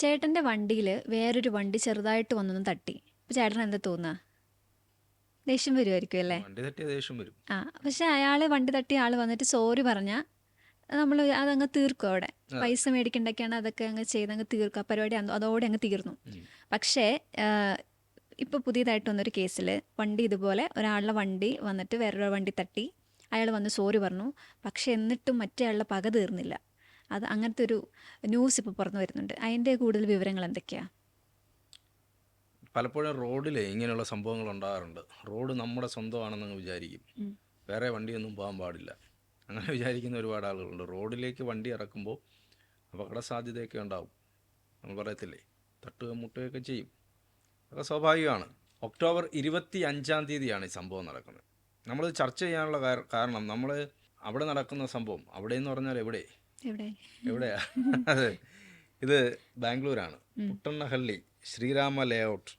ചേട്ടന്റെ വണ്ടിയിൽ വേറൊരു വണ്ടി ചെറുതായിട്ട് വന്നൊന്ന് തട്ടി. അപ്പോൾ ചേട്ടൻ എന്താ തോന്നുക ദേഷ്യം വരുമായിരിക്കും അല്ലേ? വണ്ടി തട്ടിയ ദേഷ്യം വരും. ആ പക്ഷെ അയാൾ വണ്ടി തട്ടിയ ആൾ വന്നിട്ട് സോറി പറഞ്ഞാൽ നമ്മൾ അതങ്ങ് തീർക്കും അവിടെ. പൈസ മേടിക്കണ്ടൊക്കെയാണ് അതൊക്കെ അങ്ങ് ചെയ്ത് അങ്ങ് തീർക്കുക പരിപാടി അതോടെ അങ്ങ് തീർന്നു. പക്ഷേ ഇപ്പോൾ പുതിയതായിട്ട് വന്നൊരു കേസിൽ വണ്ടി ഇതുപോലെ ഒരാളുടെ വണ്ടി വന്നിട്ട് വേറൊരു വണ്ടി തട്ടി. അയാൾ വന്ന് സോറി പറഞ്ഞു. പക്ഷെ എന്നിട്ടും മറ്റേ ആളുടെ പക തീർന്നില്ല. അത് അങ്ങനത്തെ ഒരു ന്യൂസ് ഇപ്പോൾ പുറത്തു വരുന്നുണ്ട്. അതിന്റെ കൂടുതൽ വിവരങ്ങൾ എന്തൊക്കെയാണ് പലപ്പോഴും റോഡിൽ ഇങ്ങനെയുള്ള സംഭവങ്ങൾ ഉണ്ടാകാറുണ്ട്. റോഡ് നമ്മുടെ സ്വന്തമാണെന്നങ്ങ് വിചാരിക്കും. വേറെ വണ്ടിയൊന്നും പോകാൻ പാടില്ല. അങ്ങനെ വിചാരിക്കുന്ന ഒരുപാട് ആളുകളുണ്ട്. റോഡിലേക്ക് വണ്ടി ഇറക്കുമ്പോൾ അപകട സാധ്യതയൊക്കെ ഉണ്ടാവും. നമ്മൾ പറയത്തില്ലേ? തട്ടുക മുട്ടുകയൊക്കെ ചെയ്യും. അതൊക്കെ സ്വാഭാവികമാണ്. ഒക്ടോബർ ഇരുപത്തി അഞ്ചാം തീയതിയാണ് ഈ സംഭവം നടക്കുന്നത്. നമ്മൾ ചർച്ച ചെയ്യാനുള്ള കാരണം നമ്മൾ അവിടെ നടക്കുന്ന സംഭവം അവിടെ എന്ന് പറഞ്ഞാൽ എവിടെ? എവിടെയാ? അതെ. ഇത് ബാംഗ്ലൂരാണ്. പുട്ടണ്ണഹള്ളി ശ്രീരാമ ലേഔട്ട്.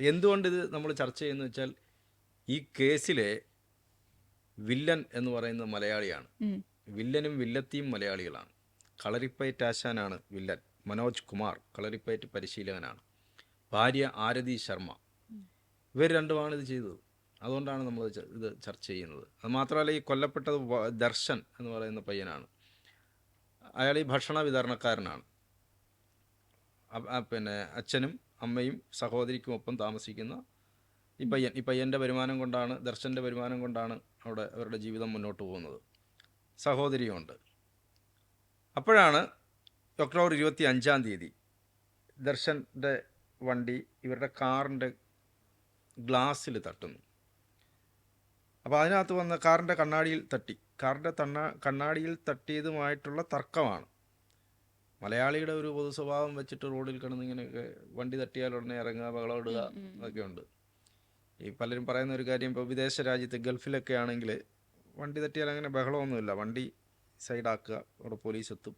എന്തുകൊണ്ട് ഇത് നമ്മൾ ചർച്ച ചെയ്യുന്നത് വെച്ചാൽ ഈ കേസിലെ വില്ലൻ എന്ന് പറയുന്നത് മലയാളിയാണ്. വില്ലനും വില്ലത്തിയും മലയാളികളാണ്. കളരിപ്പയറ്റ് ആശാനാണ് വില്ലൻ. മനോജ് കുമാർ കളരിപ്പയറ്റ് പരിശീലകനാണ്. ഭാര്യ ആരതി ശർമ്മ. ഇവർ രണ്ടുമാണ് ഇത് ചെയ്തത്. അതുകൊണ്ടാണ് നമ്മൾ ഇത് ചർച്ച ചെയ്യുന്നത്. അത് മാത്രമല്ല ഈ കൊല്ലപ്പെട്ടത് ദർശൻ എന്ന് പറയുന്ന പയ്യനാണ്. അയാൾ ഈ ഭക്ഷണ വിതരണക്കാരനാണ്. പിന്നെ അച്ഛനും അമ്മയും സഹോദരിക്കും ഒപ്പം താമസിക്കുന്ന ഈ പയ്യൻ. ഈ പയ്യന്റെ വരുമാനം കൊണ്ടാണ് ദർശന്റെ വരുമാനം കൊണ്ടാണ് അവിടെ അവരുടെ ജീവിതം മുന്നോട്ട് പോകുന്നത്. സഹോദരിയുമുണ്ട്. അപ്പോഴാണ് ഒക്ടോബർ ഇരുപത്തി അഞ്ചാം തീയതി ദർശന്റെ വണ്ടി ഇവരുടെ കാറിന്റെ ഗ്ലാസ്സിൽ തട്ടുന്നു. അപ്പോൾ അതിനകത്ത് വന്ന കാറിന്റെ കണ്ണാടിയിൽ തട്ടി. കാറിന്റെ തണ്ണ കണ്ണാടിയിൽ തട്ടിയതുമായിട്ടുള്ള തർക്കമാണ്. മലയാളിയുടെ ഒരു പൊതു സ്വഭാവം വെച്ചിട്ട് റോഡിൽ കിടന്ന് ഇങ്ങനെയൊക്കെ വണ്ടി തട്ടിയാൽ ഉടനെ ഇറങ്ങുക ബഹളം ഇടുക അതൊക്കെ ഉണ്ട്. ഈ പലരും പറയുന്ന ഒരു കാര്യം ഇപ്പോൾ വിദേശ രാജ്യത്ത് ഗൾഫിലൊക്കെ ആണെങ്കിൽ വണ്ടി തട്ടിയാൽ അങ്ങനെ ബഹളമൊന്നുമില്ല. വണ്ടി സൈഡാക്കുക അവിടെ പോലീസ് എത്തും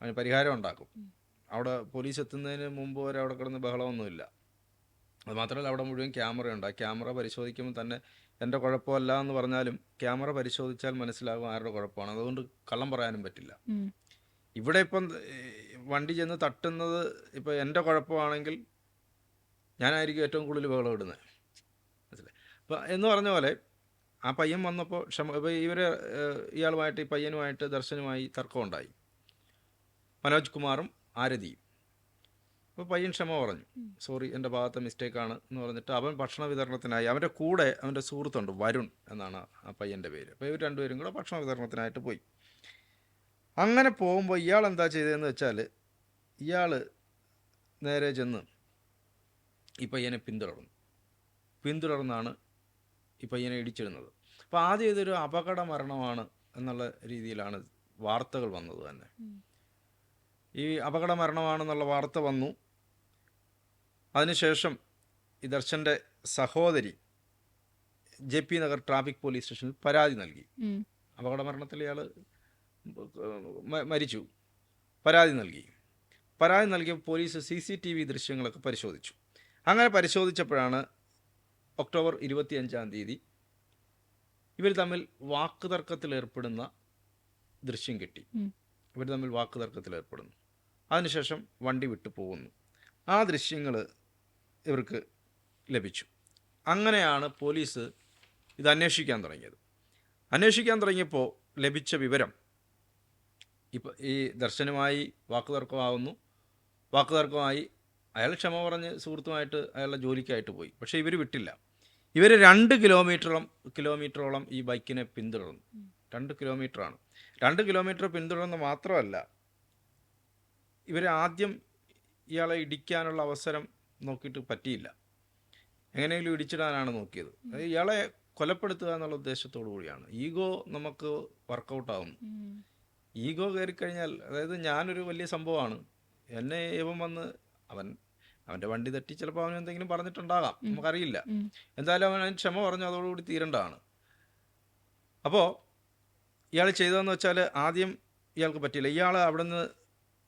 അതിന് പരിഹാരം ഉണ്ടാക്കും. അവിടെ പോലീസ് എത്തുന്നതിന് മുമ്പ് വരെ അവിടെ കിടന്ന് ബഹളമൊന്നുമില്ല. അത് മാത്രമല്ല അവിടെ മുഴുവൻ ക്യാമറയുണ്ട്. ആ ക്യാമറ പരിശോധിക്കുമ്പോൾ തന്നെ എന്റെ കുഴപ്പമല്ല എന്ന് പറഞ്ഞാലും ക്യാമറ പരിശോധിച്ചാൽ മനസ്സിലാകും ആരുടെ കുഴപ്പമാണ്. അതുകൊണ്ട് കള്ളം പറയാനും പറ്റില്ല. ഇവിടെ ഇപ്പം വണ്ടി ചെന്ന് തട്ടുന്നത് ഇപ്പം എന്റെ കുഴപ്പമാണെങ്കിൽ ഞാനായിരിക്കും ഏറ്റവും കൂടുതൽ ബഹളം ഇടുന്നത്. മനസ്സിലായി? അപ്പം എന്ന് പറഞ്ഞ പോലെ ആ പയ്യൻ വന്നപ്പോൾ ക്ഷമ ഇപ്പോൾ ഇവർ ഇയാളുമായിട്ട് ഈ പയ്യനുമായിട്ട് ദർശനുമായി തർക്കമുണ്ടായി. മനോജ് കുമാറും ആരതിയും. അപ്പോൾ പയ്യൻ ക്ഷമ പറഞ്ഞു. സോറി എന്റെ ഭാഗത്തെ മിസ്റ്റേക്കാണ് എന്ന് പറഞ്ഞിട്ട് അവൻ ഭക്ഷണ വിതരണത്തിനായി അവന്റെ കൂടെ അവന്റെ സുഹൃത്തുണ്ട് വരുൺ എന്നാണ് ആ പയ്യന്റെ പേര്. അപ്പോൾ ഇവർ രണ്ടുപേരും കൂടെ ഭക്ഷണ വിതരണത്തിനായിട്ട് പോയി. അങ്ങനെ പോകുമ്പോൾ ഇയാൾ എന്താ ചെയ്തതെന്ന് വെച്ചാൽ ഇയാൾ നേരെ ചെന്ന് ഈ പയ്യനെ പിന്തുടർന്നു. പിന്തുടർന്നാണ് ഈ പയ്യനെ ഇടിച്ചിരുന്നത് അപ്പോൾ ആദ്യം ഇതൊരു അപകട മരണമാണ് എന്നുള്ള രീതിയിലാണ് വാർത്തകൾ വന്നത് തന്നെ. ഈ അപകട മരണമാണെന്നുള്ള വാർത്ത വന്നു. അതിനുശേഷം ദർശന്റെ സഹോദരി J P Nagar traffic police സ്റ്റേഷനിൽ പരാതി നൽകി. അപകട മരണത്തിൽ ഇയാൾ മരിച്ചു. പരാതി നൽകി. പരാതി നൽകിയ police C C T V ദൃശ്യങ്ങളൊക്കെ പരിശോധിച്ചു. അങ്ങനെ പരിശോധിച്ചപ്പോഴാണ് ഒക്ടോബർ ഇരുപത്തി അഞ്ചാം തീയതി ഇവർ തമ്മിൽ വാക്കുതർക്കത്തിൽ ഏർപ്പെടുന്ന ദൃശ്യം കിട്ടി. ഇവർ തമ്മിൽ വാക്കുതർക്കത്തിൽ ഏർപ്പെടുന്നു. അതിനുശേഷം വണ്ടി വിട്ടു പോകുന്നു. ആ ദൃശ്യങ്ങൾ ഇവർക്ക് ലഭിച്ചു. അങ്ങനെയാണ് പോലീസ് ഇത് അന്വേഷിക്കാൻ തുടങ്ങിയത്. അന്വേഷിക്കാൻ തുടങ്ങിയപ്പോൾ ലഭിച്ച വിവരം ഇപ്പം ഈ ദർശനമായി വാക്കുതർക്കമാവുന്നു. വാക്കുതർക്കമായി അയാൾ ക്ഷമ പറഞ്ഞ് സുഹൃത്തുമായിട്ട് അയാളുടെ ജോലിക്കായിട്ട് പോയി. പക്ഷേ ഇവർ വിട്ടില്ല. ഇവർ രണ്ട് കിലോമീറ്ററോളം കിലോമീറ്ററോളം ഈ ബൈക്കിനെ പിന്തുടർന്നു. രണ്ട് കിലോമീറ്ററാണ്. രണ്ട് കിലോമീറ്റർ പിന്തുടർന്ന് മാത്രമല്ല ഇവർ ആദ്യം ഇയാളെ ഇടിക്കാനുള്ള അവസരം നോക്കിയിട്ട് പറ്റിയില്ല. എങ്ങനെയെങ്കിലും ഇടിച്ചിടാനാണ് നോക്കിയത്. അത് ഇയാളെ കൊലപ്പെടുത്തുക എന്നുള്ള ഉദ്ദേശത്തോടു കൂടിയാണ്. ഈഗോ നമുക്ക് വർക്കൗട്ട് ആവുന്നു ഉം. ഈഗോ കയറി കഴിഞ്ഞാൽ അതായത് ഞാനൊരു വലിയ സംഭവമാണ്. എന്നെ ഇവൻ വന്ന് അവൻ അവന്റെ വണ്ടി തട്ടി ചിലപ്പോൾ അവൻ എന്തെങ്കിലും പറഞ്ഞിട്ടുണ്ടാകാം. നമുക്കറിയില്ല. എന്തായാലും അവൻ അതിന് ക്ഷമ പറഞ്ഞു അതോടുകൂടി തീരേണ്ടതാണ്. അപ്പോൾ ഇയാൾ ചെയ്തതെന്ന് വെച്ചാൽ ആദ്യം ഇയാൾക്ക് പറ്റിയില്ല. ഇയാൾ അവിടെ നിന്ന്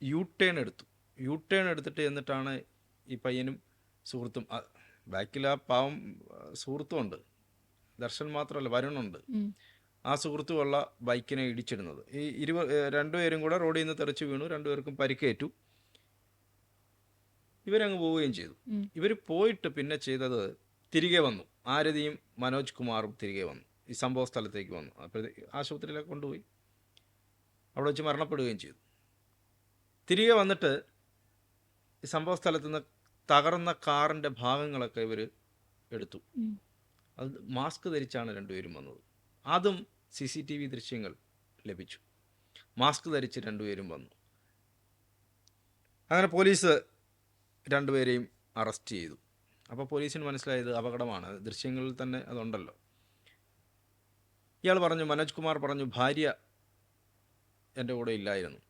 യു ടേൺ എടുത്തു. യു ടേൺ എടുത്തിട്ട് എന്നിട്ടാണ് ഈ പയ്യനും സുഹൃത്തും ബാക്കിൽ ആ പാവം സുഹൃത്തും സുഹൃത്തുമുണ്ട് ദർശൻ മാത്രമല്ല വരുണുണ്ട്. ആ സുഹൃത്തുമുള്ള ബൈക്കിനെ ഇടിച്ചിടുന്നത്. ഈ ഇരുവ രണ്ടുപേരും കൂടെ റോഡിൽ നിന്ന് തെറിച്ച് വീണു രണ്ടുപേർക്കും പരിക്കേറ്റു. ഇവരങ്ങ് പോവുകയും ചെയ്തു. ഇവർ പോയിട്ട് പിന്നെ ചെയ്തത് തിരികെ വന്നു. ആരതിയും മനോജ് കുമാറും തിരികെ വന്നു. ഈ സംഭവ സ്ഥലത്തേക്ക് വന്നു. അപ്പോഴത്തേക്ക് ആശുപത്രിയിലേക്ക് കൊണ്ടുപോയി. അവിടെ വെച്ച് മരണപ്പെടുകയും ചെയ്തു. തിരികെ വന്നിട്ട് ഈ സംഭവ സ്ഥലത്ത് നിന്ന് തകർന്ന കാറിന്റെ ഭാഗങ്ങളൊക്കെ ഇവർ എടുത്തു. അത് മാസ്ക് ധരിച്ചാണ് രണ്ടുപേരും വന്നത്. അതും സി സി ടി വി ദൃശ്യങ്ങൾ ലഭിച്ചു. മാസ്ക് ധരിച്ച് രണ്ടുപേരും വന്നു. അങ്ങനെ പോലീസ് രണ്ടുപേരെയും അറസ്റ്റ് ചെയ്തു. അപ്പോൾ പോലീസിന് മനസ്സിലായത് അപകടമാണ്. ദൃശ്യങ്ങളിൽ തന്നെ അതുണ്ടല്ലോ. ഇയാൾ പറഞ്ഞു മനോജ് കുമാർ പറഞ്ഞു ഭാര്യ എന്റെ കൂടെ ഇല്ലായിരുന്നു.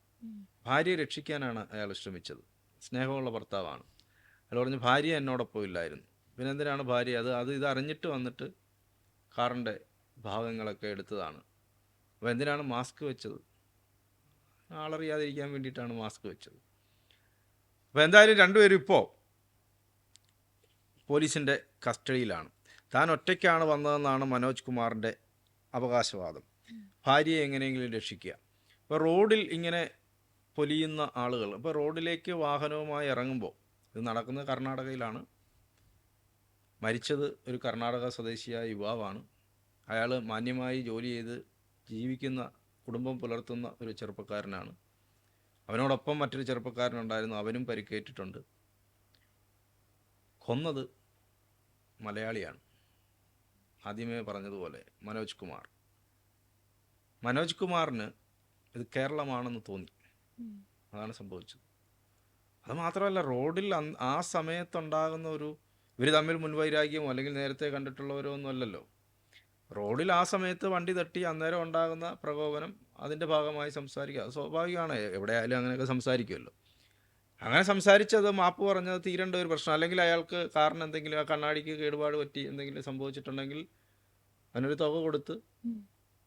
ഭാര്യയെ രക്ഷിക്കാനാണ് അയാൾ ശ്രമിച്ചത്. സ്നേഹമുള്ള ഭർത്താവാണ്. അയാൾ പറഞ്ഞു ഭാര്യ എന്നോടൊപ്പം ഇല്ലായിരുന്നു. പിന്നെ എന്തിനാണ് ഭാര്യ? അത് അത് ഇത് അറിഞ്ഞിട്ട് വന്നിട്ട് കാറിന്റെ ഭാഗങ്ങളൊക്കെ എടുത്തതാണ്. അപ്പോൾ എന്തിനാണ് മാസ്ക് വെച്ചത്? ആളറിയാതിരിക്കാൻ വേണ്ടിയിട്ടാണ് മാസ്ക് വെച്ചത്. അപ്പോൾ എന്തായാലും രണ്ടുപേരും ഇപ്പോൾ പോലീസിന്റെ കസ്റ്റഡിയിലാണ്. താൻ ഒറ്റയ്ക്കാണ് വന്നതെന്നാണ് മനോജ് കുമാറിന്റെ അവകാശവാദം. ഭാര്യയെ എങ്ങനെയെങ്കിലും രക്ഷിക്കുക. ഇപ്പോൾ റോഡിൽ ഇങ്ങനെ പൊലിയുന്ന ആളുകൾ. ഇപ്പോൾ റോഡിലേക്ക് വാഹനവുമായി ഇറങ്ങുമ്പോൾ ഇത് നടക്കുന്നത് കർണാടകയിലാണ്. മരിച്ചത് ഒരു കർണാടക സ്വദേശിയായ യുവാവാണ്. അയാൾ മാന്യമായി ജോലി ചെയ്ത് ജീവിക്കുന്ന കുടുംബം പുലർത്തുന്ന ഒരു ചെറുപ്പക്കാരനാണ്. അവനോടൊപ്പം മറ്റൊരു ചെറുപ്പക്കാരനുണ്ടായിരുന്നു. അവനും പരിക്കേറ്റിട്ടുണ്ട്. കൊന്നത് മലയാളിയാണ്. ആദ്യമേ പറഞ്ഞതുപോലെ മനോജ് കുമാർ. മനോജ് കുമാറിന് ഇത് കേരളമാണെന്ന് തോന്നി. അതാണ് സംഭവിച്ചത്. അത് മാത്രമല്ല റോഡിൽ ആ സമയത്തുണ്ടാകുന്ന ഒരു ഇവർ തമ്മിൽ മുൻവൈരാഗ്യമോ അല്ലെങ്കിൽ നേരത്തെ കണ്ടിട്ടുള്ളവരോ ഒന്നും അല്ലല്ലോ. റോഡിൽ ആ സമയത്ത് വണ്ടി തട്ടി അന്നേരം ഉണ്ടാകുന്ന പ്രകോപനം അതിന്റെ ഭാഗമായി സംസാരിക്കുക. സ്വാഭാവികമാണ്. എവിടെയായാലും അങ്ങനെയൊക്കെ സംസാരിക്കുമല്ലോ. അങ്ങനെ സംസാരിച്ചത് മാപ്പ് പറഞ്ഞത് തീരേണ്ട ഒരു പ്രശ്നം. അല്ലെങ്കിൽ അയാൾക്ക് കാരണം എന്തെങ്കിലും ആ കണ്ണാടിക്ക് കേടുപാട് പറ്റി എന്തെങ്കിലും സംഭവിച്ചിട്ടുണ്ടെങ്കിൽ അതിനൊരു തുക കൊടുത്ത്.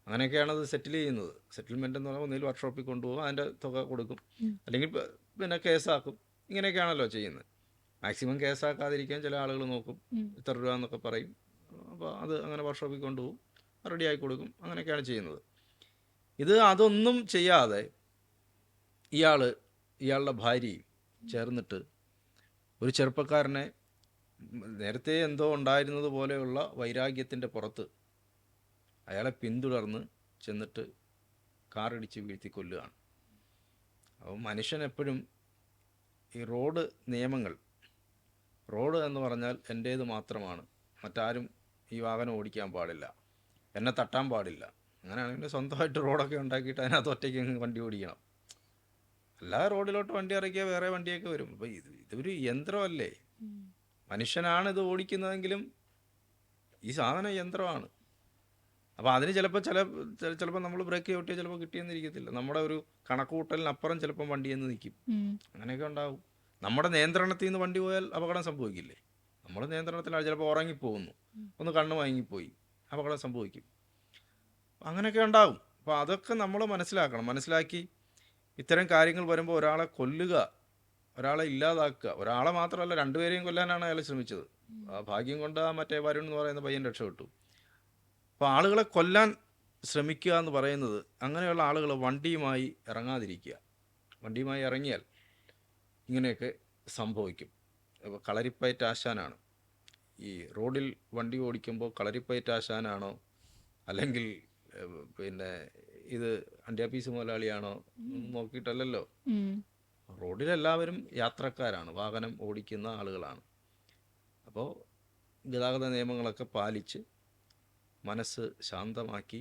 അങ്ങനെയൊക്കെയാണ് അത് സെറ്റിൽ ചെയ്യുന്നത്. സെറ്റിൽമെന്റ് എന്ന് പറഞ്ഞാൽ ഒന്നിൽ വർക്ക്ഷോപ്പിൽ കൊണ്ടുപോകും അതിന്റെ തുക കൊടുക്കും. അല്ലെങ്കിൽ പിന്നെ കേസാക്കും. ഇങ്ങനെയൊക്കെയാണല്ലോ ചെയ്യുന്നത്. മാക്സിമം കേസാക്കാതിരിക്കാൻ ചില ആളുകൾ നോക്കും. ഇത്ര രൂപ എന്നൊക്കെ പറയും. അപ്പോൾ അത് അങ്ങനെ വർക്ക്ഷോപ്പിൽ കൊണ്ടുപോകും. റെഡിയാക്കി കൊടുക്കും. അങ്ങനെയൊക്കെയാണ് ചെയ്യുന്നത്. ഇത് അതൊന്നും ചെയ്യാതെ ഇയാൾ ഇയാളുടെ ഭാര്യയും ചേർന്നിട്ട് ഒരു ചെറുപ്പക്കാരനെ നേരത്തെ എന്തോ ഉണ്ടായിരുന്നത് പോലെയുള്ള വൈരാഗ്യത്തിന്റെ പുറത്ത് അയാളെ പിന്തുടർന്ന് ചെന്നിട്ട് കാറിടിച്ച് വീഴ്ത്തി കൊല്ലുകയാണ് അപ്പോൾ മനുഷ്യൻ എപ്പോഴും ഈ റോഡ് നിയമങ്ങൾ റോഡ് എന്ന് പറഞ്ഞാൽ എന്റേത് മാത്രമാണ്. മറ്റാരും ഈ വാഹനം ഓടിക്കാൻ പാടില്ല. എന്നെ തട്ടാൻ പാടില്ല. അങ്ങനെയാണെങ്കിൽ സ്വന്തമായിട്ട് റോഡൊക്കെ ഉണ്ടാക്കിയിട്ട് അതിനകത്ത് ഒറ്റയ്ക്ക് വണ്ടി ഓടിക്കണം. അല്ലാതെ റോഡിലോട്ട് വണ്ടി ഇറക്കിയാൽ വേറെ വണ്ടിയൊക്കെ വരും. അപ്പോൾ ഇത് ഇതൊരു യന്ത്രമല്ലേ? മനുഷ്യനാണ് ഇത് ഓടിക്കുന്നതെങ്കിലും ഈ സാധനം യന്ത്രമാണ്. അപ്പോൾ അതിന് ചിലപ്പോൾ ചില ചിലപ്പോൾ നമ്മൾ ബ്രേക്ക് ചവിട്ടിയാൽ ചിലപ്പോൾ കിട്ടിയെന്നിരിക്കത്തില്ല നമ്മുടെ ഒരു കണക്കുകൂട്ടലിനപ്പുറം ചിലപ്പം വണ്ടി എന്ന് നിൽക്കും. അങ്ങനെയൊക്കെ ഉണ്ടാവും. നമ്മുടെ നിയന്ത്രണത്തിൽ നിന്ന് വണ്ടി പോയാൽ അപകടം സംഭവിക്കില്ലേ? നമ്മൾ നിയന്ത്രണത്തിലാണ് ചിലപ്പോൾ ഉറങ്ങിപ്പോകുന്നു. ഒന്ന് കണ്ണ് വാങ്ങിപ്പോയി അപകടം സംഭവിക്കും. അങ്ങനെയൊക്കെ ഉണ്ടാവും. അപ്പോൾ അതൊക്കെ നമ്മൾ മനസ്സിലാക്കണം. മനസ്സിലാക്കി ഇത്തരം കാര്യങ്ങൾ വരുമ്പോൾ ഒരാളെ കൊല്ലുക ഒരാളെ ഇല്ലാതാക്കുക ഒരാളെ മാത്രമല്ല രണ്ടുപേരെയും കൊല്ലാനാണ് അയാൾ ശ്രമിച്ചത്. ആ ഭാഗ്യം കൊണ്ട് ആ മറ്റേ വരുൺ എന്ന് പറയുന്ന പയ്യൻ രക്ഷപ്പെട്ടു. അപ്പോൾ ആളുകളെ കൊല്ലാൻ ശ്രമിക്കുക എന്ന് പറയുന്നത് അങ്ങനെയുള്ള ആളുകൾ വണ്ടിയുമായി ഇറങ്ങാതിരിക്കുക. വണ്ടിയുമായി ഇറങ്ങിയാൽ ഇങ്ങനെയൊക്കെ സംഭവിക്കും. അപ്പോൾ കളരിപ്പയറ്റ് ആശാനാണ്. ഈ റോഡിൽ വണ്ടി ഓടിക്കുമ്പോൾ കളരിപ്പയറ്റ് ആശാനാണോ? അല്ലെങ്കിൽ പിന്നെ ഇത് അണ്ടിയാപ്പീസ് മുതലാളിയാണോ? നോക്കിയിട്ടല്ലല്ലോ. റോഡിലെല്ലാവരും യാത്രക്കാരാണ്. വാഹനം ഓടിക്കുന്ന ആളുകളാണ്. അപ്പോൾ ഗതാഗത നിയമങ്ങളൊക്കെ പാലിച്ച് മനസ്സ് ശാന്തമാക്കി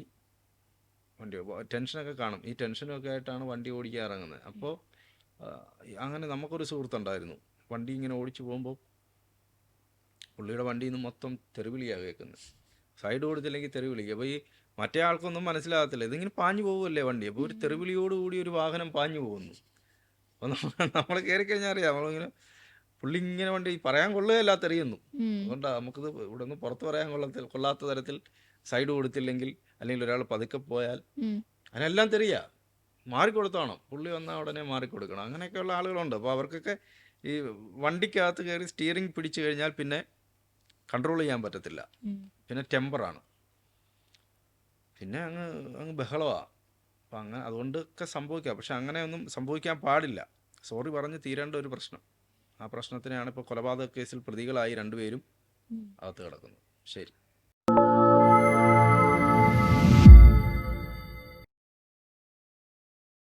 വണ്ടി ടെൻഷനൊക്കെ കാണും. ഈ ടെൻഷനൊക്കെ ആയിട്ടാണ് വണ്ടി ഓടിക്കാൻ ഇറങ്ങുന്നത് അപ്പോൾ അങ്ങനെ നമുക്കൊരു സുഹൃത്തുണ്ടായിരുന്നു. വണ്ടി ഇങ്ങനെ ഓടിച്ചു പോകുമ്പോൾ പുള്ളിയുടെ വണ്ടിയിൽ നിന്ന് മൊത്തം തെരുവിളിയാണ് കേൾക്കുന്നത്. സൈഡ് കൊടുത്തില്ലെങ്കിൽ തെരുവിളിക്കുക അപ്പോൾ ഈ മറ്റേ ആൾക്കൊന്നും മനസ്സിലാകത്തില്ല. ഇതിങ്ങനെ പാഞ്ഞു പോകുമല്ലേ വണ്ടി? അപ്പോൾ ഒരു തെരുവിളിയോടുകൂടി ഒരു വാഹനം പാഞ്ഞു പോകുന്നു. അപ്പോൾ നമ്മൾ നമ്മൾ കയറി കഴിഞ്ഞാൽ അറിയാം. നമ്മളിങ്ങനെ പുള്ളി ഇങ്ങനെ വേണ്ടി പറയാൻ കൊള്ളുകയല്ലാത്ത എറിയുന്നു അതുകൊണ്ടാണ് നമുക്കിത് ഇവിടെ നിന്ന് പുറത്ത് പറയാൻ കൊള്ളത്തിൽ കൊള്ളാത്ത തരത്തിൽ സൈഡ് കൊടുത്തില്ലെങ്കിൽ അല്ലെങ്കിൽ ഒരാൾ പതുക്കെ പോയാൽ. അതിനെല്ലാം തെറിയ. മാറിക്കൊടുത്തോണം. പുള്ളി വന്നാൽ ഉടനെ മാറിക്കൊടുക്കണം. അങ്ങനെയൊക്കെയുള്ള ആളുകളുണ്ട്. അപ്പോൾ അവർക്കൊക്കെ ഈ വണ്ടിക്കകത്ത് കയറി സ്റ്റിയറിംഗ് പിടിച്ചു കഴിഞ്ഞാൽ പിന്നെ കൺട്രോൾ ചെയ്യാൻ പറ്റത്തില്ല. പിന്നെ ടെമ്പറാണ് പിന്നെ അങ്ങ് അങ്ങ് ബഹളമാണ് അപ്പം അങ്ങനെ അതുകൊണ്ടൊക്കെ സംഭവിക്കാം. പക്ഷെ അങ്ങനെയൊന്നും സംഭവിക്കാൻ പാടില്ല. സോറി പറഞ്ഞ് തീരേണ്ട ഒരു പ്രശ്നം. ആ പ്രശ്നത്തിനാണ് ഇപ്പോൾ കൊലപാതക കേസിൽ പ്രതികളായി രണ്ടുപേരും അകത്ത് കിടക്കുന്നത്. ശരി.